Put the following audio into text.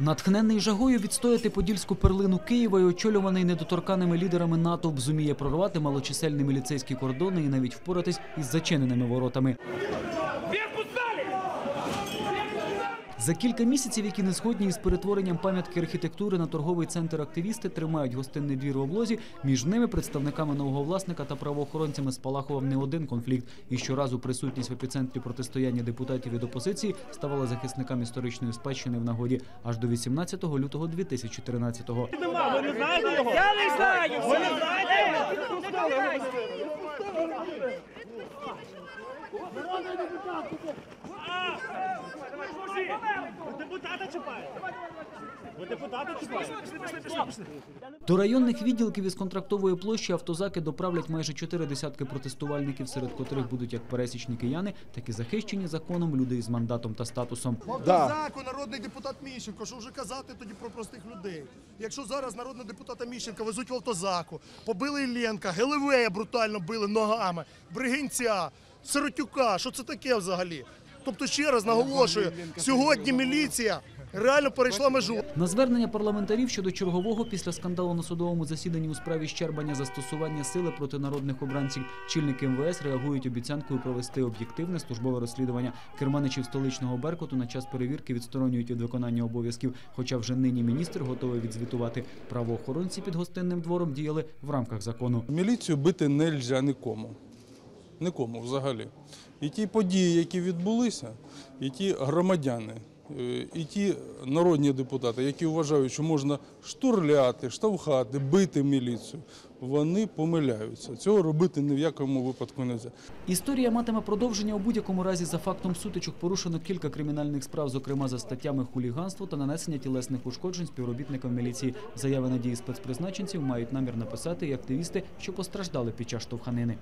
Натхненний жагою відстояти подільську перлину Києва і очолюваний недоторканими лідерами НАТО зуміє прорвати малочисельні міліцейські кордони і навіть впоратись із зачиненими воротами. За кілька місяців, які не згодні із перетворенням пам'ятки архітектури на торговий центр активісти тримають гостинний двір у облозі. Між ними, представниками нового власника та правоохоронцями, спалахував не один конфлікт. І щоразу присутність в епіцентрі протистояння депутатів від опозиції ставала захисникам історичної спадщини в нагоді аж до 18 лютого 2014-го. Ви не знаєте його? Я не знаю. Ви не знаєте? Ви депутата чіпаєте? Ви депутата чіпаєте? До районних відділків із контрактової площі автозаки доправлять майже чотири десятки протестувальників, серед котрих будуть як пересічні кияни, так і захищені законом люди із мандатом та статусом. Автозаку народний депутат Міщенко. Що вже казати тоді про простих людей? Якщо зараз народного депутата Міщенка везуть в автозаку, побили Іллєнка, Гелевея брутально били ногами, Бригинця, Сиротюка. Що це таке взагалі? Тобто, ще раз наголошую, сьогодні міліція реально перейшла межу. На звернення парламентарів щодо чергового після скандалу на судовому засіданні у справі щербання застосування сили проти народних обранців чільники МВС реагують обіцянкою провести об'єктивне службове розслідування. Керманичів столичного Беркуту на час перевірки відсторонюють від виконання обов'язків. Хоча вже нині міністр готовий відзвітувати. Правоохоронці під гостинним двором діяли в рамках закону. Міліцію бити не можна нікому. Нікому взагалі. І ті події, які відбулися, і ті громадяни, і ті народні депутати, які вважають, що можна штурляти, штовхати, бити міліцію, вони помиляються. Цього робити ні в якому випадку не можна. Історія матиме продовження у будь-якому разі за фактом сутичок порушено кілька кримінальних справ, зокрема за статтями хуліганство та нанесення тілесних ушкоджень співробітникам міліції. Заяви надії спецпризначенців мають намір написати і активісти, що постраждали під час штовханини.